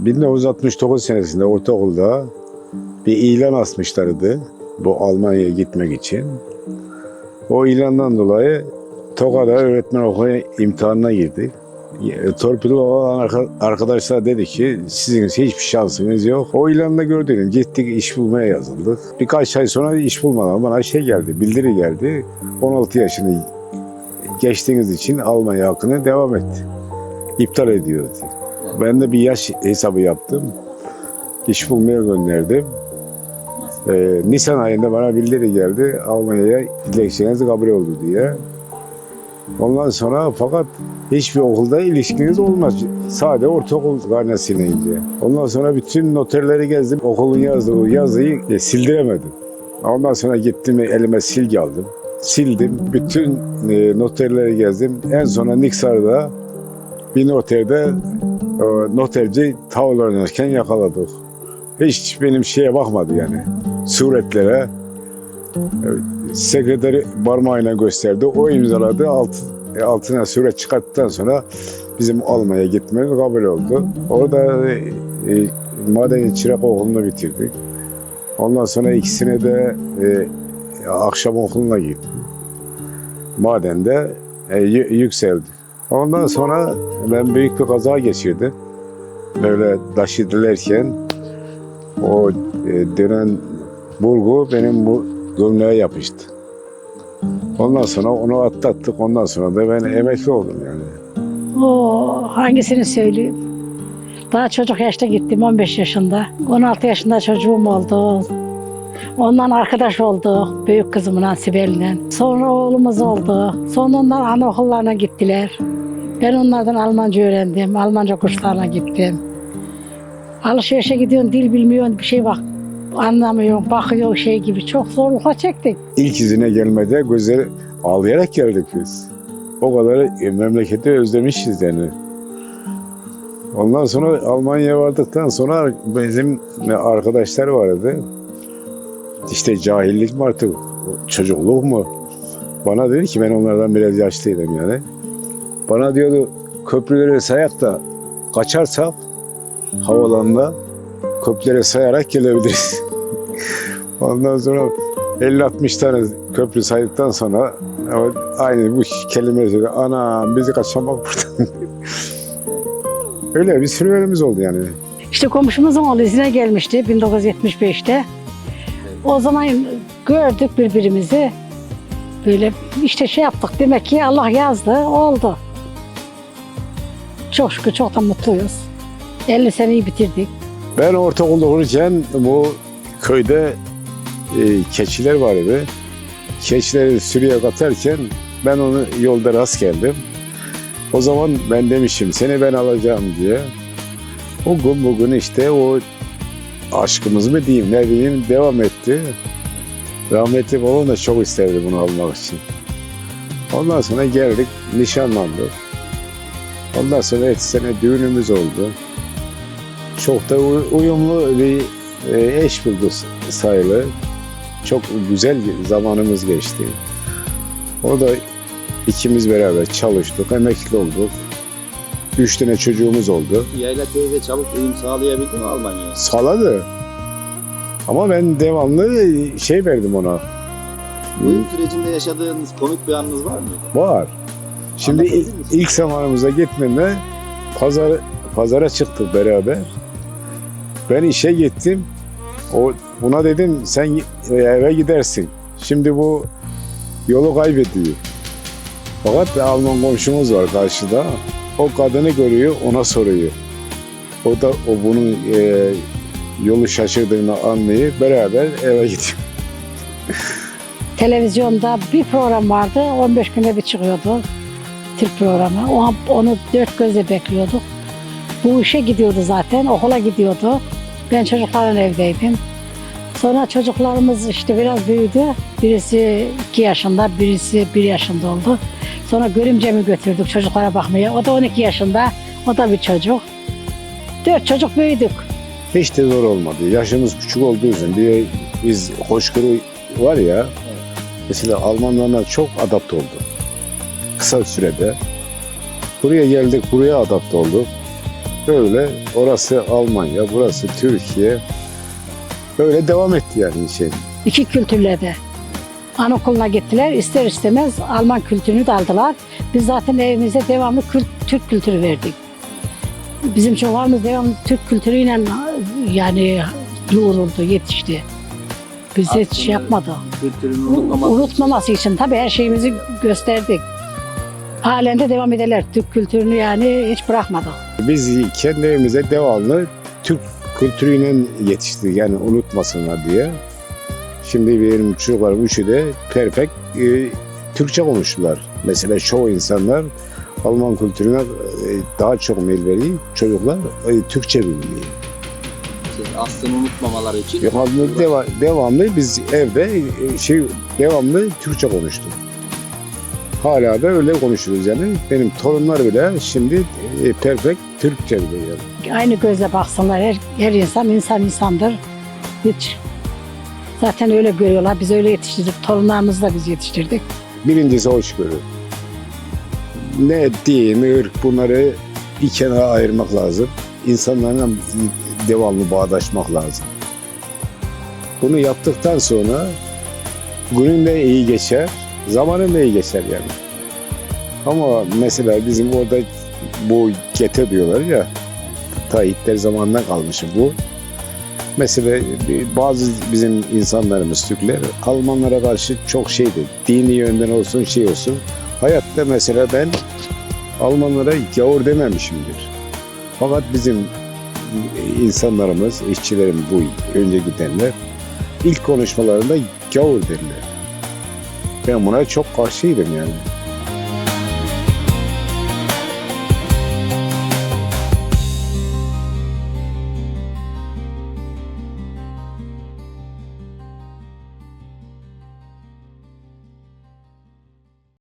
1969 senesinde ortaokulda bir ilan asmışlardı bu Almanya'ya gitmek için. O ilandan dolayı Tokat'a öğretmen okulu imtihanına girdik. E, Torpilli olan arka- arkadaşlar dedi ki sizin hiçbir şansınız yok. O ilanı da gördüm. Gittik iş bulmaya yazıldık. Birkaç ay sonra iş bulmadan bana şey geldi, bildiri geldi. 16 yaşını geçtiğiniz için Almanya hakkını devam etti. İptal ediyor diye. Ben de bir yaş hesabı yaptım. İş bulmaya gönderdim. Ee, Nisan ayında bana bildiri geldi. Almanya'ya dilekçeniz kabul oldu diye. Ondan sonra fakat hiçbir okulda ilişkiniz olmaz. Sadece ortaokul karnesiyle ilgili. Ondan sonra bütün noterleri gezdim. Okulun yazdığı yazıyı e, sildiremedim. Ondan sonra gittim elime silgi aldım. Sildim. Bütün e, noterleri gezdim. En sona Niksar'da bir noterde noterci tavla oynarken yakaladık. Hiç benim şeye bakmadı yani. Suretlere. Evet, sekreteri parmağıyla gösterdi. O imzaladı. Alt, e, altına suret çıkarttıktan sonra bizim Almanya'ya gitmemiz kabul oldu. Orada e, e, madeni çırak okulunu bitirdik. Ondan sonra ikisine de e, akşam okuluna gittim. Madende e, yü- yükseldik. Ondan sonra ben büyük bir kaza geçirdim. Böyle taşıdılarken o e, dönen burgu benim bu gömleğe yapıştı. Ondan sonra onu atlattık. Ondan sonra da ben emekli oldum yani. O hangisini söyleyeyim? Daha çocuk yaşta gittim 15 yaşında. 16 yaşında çocuğum oldu. Ondan arkadaş olduk. Büyük kızımla Sibel'le. Sonra oğlumuz oldu. Sonra onlar anaokullarına gittiler. Ben onlardan Almanca öğrendim. Almanca kurslarına gittim. Alışverişe gidiyorsun, dil bilmiyorsun, bir şey bak. Anlamıyorsun, bakıyor şey gibi. Çok zorlukla çektik. İlk izine gelmede gözleri ağlayarak geldik biz. O kadar memleketi özlemişiz yani. Ondan sonra Almanya'ya vardıktan sonra bizim arkadaşlar vardı. İşte cahillik mi artık, çocukluk mu? Bana dedi ki ben onlardan biraz yaşlıydım yani. Bana diyordu köprüleri sayak da kaçarsak havalanında köprüleri sayarak gelebiliriz. Ondan sonra 50-60 tane köprü saydıktan sonra aynı bu kelimeyi söylüyor. Ana bizi kaçamak buradan. Öyle bir sürüverimiz oldu yani. İşte komşumuzun oğlu izine gelmişti 1975'te. O zaman gördük birbirimizi. Böyle işte şey yaptık. Demek ki Allah yazdı, oldu. Çok şükür çok da mutluyuz. 50 seneyi bitirdik. Ben ortaokulda okurken bu köyde e, keçiler vardı. Keçileri sürüye katarken ben onu yolda rast geldim. O zaman ben demişim seni ben alacağım diye. O gün bugün işte o aşkımız mı diyeyim ne diyeyim devam etti. Rahmetli babam da çok isterdi bunu almak için. Ondan sonra geldik nişanlandık. Ondan sonra et sene düğünümüz oldu. Çok da uy- uyumlu bir e, eş buldu sayılı. Çok güzel bir zamanımız geçti. O da ikimiz beraber çalıştık, emekli olduk. Üç tane çocuğumuz oldu. Yayla teyze çabuk uyum sağlayabildi mi Almanya'ya? Sağladı. Ama ben devamlı şey verdim ona. Uyum sürecinde yaşadığınız komik bir anınız var mı? Var. Şimdi ilk, ilk zamanımıza gitmeme pazar, pazara çıktık beraber. Ben işe gittim. O buna dedim sen eve gidersin. Şimdi bu yolu kaybediyor. Fakat bir Alman komşumuz var karşıda. O kadını görüyor, ona soruyor. O da o bunun e, yolu şaşırdığını anlayıp beraber eve gidiyor. Televizyonda bir program vardı. 15 günde bir çıkıyordu. Türk programı. O, onu dört gözle bekliyorduk. Bu işe gidiyordu zaten. Okula gidiyordu. Ben çocukların evdeydim. Sonra çocuklarımız işte biraz büyüdü. Birisi iki yaşında, birisi bir yaşında oldu. Sonra görümcemi götürdük çocuklara bakmaya. O da 12 yaşında. O da bir çocuk. Dört çocuk büyüdük. Hiç de zor olmadı. Yaşımız küçük olduğu için bir biz hoşgörü var ya. Mesela Almanlarla çok adapte olduk. Kısa sürede. Buraya geldik, buraya adapte olduk. Böyle orası Almanya, burası Türkiye. Böyle devam etti yani şey. İki kültürle de. Anaokuluna gittiler. İster istemez Alman kültürünü de aldılar. Biz zaten evimize devamlı kült- Türk kültürü verdik. Bizim çocuklarımız devamlı Türk kültürüyle yani yoğruldu, yetişti. Biz hiç şey yapmadı. Unutmaması için tabii her şeyimizi gösterdik. Halen de devam ederler. Türk kültürünü yani hiç bırakmadık. Biz kendi evimize devamlı Türk kültürüyle yetiştik yani unutmasınlar diye. Şimdi benim çocuklarım üçü de perfect e, Türkçe konuştular. Mesela çoğu insanlar Alman kültürüne e, daha çok meyil veriyor. Çocuklar e, Türkçe bilmiyor. Siz aslını unutmamaları için. Devamlı, deva, devamlı biz evde e, şey devamlı Türkçe konuştuk. Hala da öyle konuşuyoruz yani. Benim torunlar bile şimdi e, perfect Türkçe biliyor. yani. Aynı gözle baksınlar. Her, her insan insan insandır. Hiç zaten öyle görüyorlar. Biz öyle yetiştirdik. Torunlarımızı da biz yetiştirdik. Birincisi hoşgörü. Ne din, ırk bunları bir kenara ayırmak lazım. İnsanlarla devamlı bağdaşmak lazım. Bunu yaptıktan sonra günün de iyi geçer, zamanın iyi geçer yani. Ama mesela bizim orada bu gete diyorlar ya, ta Hitler zamanından kalmış bu. Mesela bazı bizim insanlarımız Türkler Almanlara karşı çok şeydi. Dini yönden olsun şey olsun. Hayatta mesela ben Almanlara gavur dememişimdir. Fakat bizim insanlarımız, işçilerim bu önce gidenler ilk konuşmalarında gavur derler. Ben buna çok karşıydım yani.